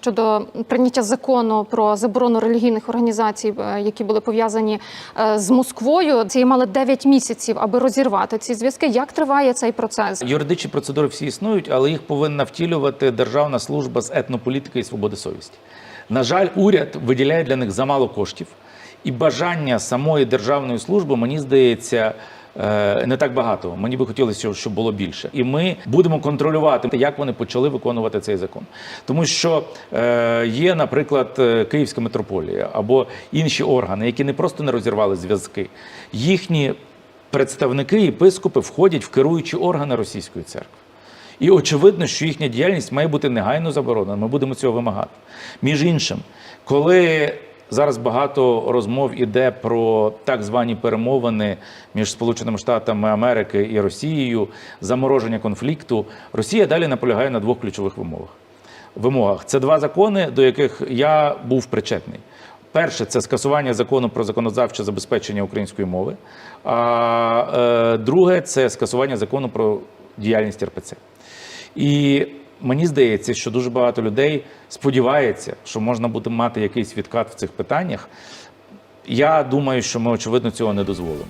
щодо прийняття закону про заборону релігійних організацій, е, які були пов'язані е, з Москвою. Ці мали 9 місяців, аби розірвати ці зв'язки. Як триває цей процес? Юридичні процедури всі існують, але їх повинна втілювати Державна служба з етнополітики і свободи совісті. На жаль, уряд виділяє для них замало коштів, і бажання самої державної служби, мені здається, не так багато. Мені би хотілося, щоб було більше. І ми будемо контролювати, як вони почали виконувати цей закон. Тому що е, є, наприклад, е, Київська митрополія або інші органи, які не просто не розірвали зв'язки, їхні представники єпископи входять в керуючі органи російської церкви. І очевидно, що їхня діяльність має бути негайно заборонена. Ми будемо цього вимагати. Між іншим, коли зараз багато розмов іде про так звані перемовини між Сполученими Штатами Америки і Росією, замороження конфлікту, Росія далі наполягає на двох ключових вимогах. Вимогах це два закони, до яких я був причетний. Перше це скасування закону про законодавче забезпечення української мови. А е, друге це скасування закону про діяльність РПЦ. І мені здається, що дуже багато людей сподівається, що можна буде мати якийсь відкат в цих питаннях. Я думаю, що ми очевидно цього не дозволимо.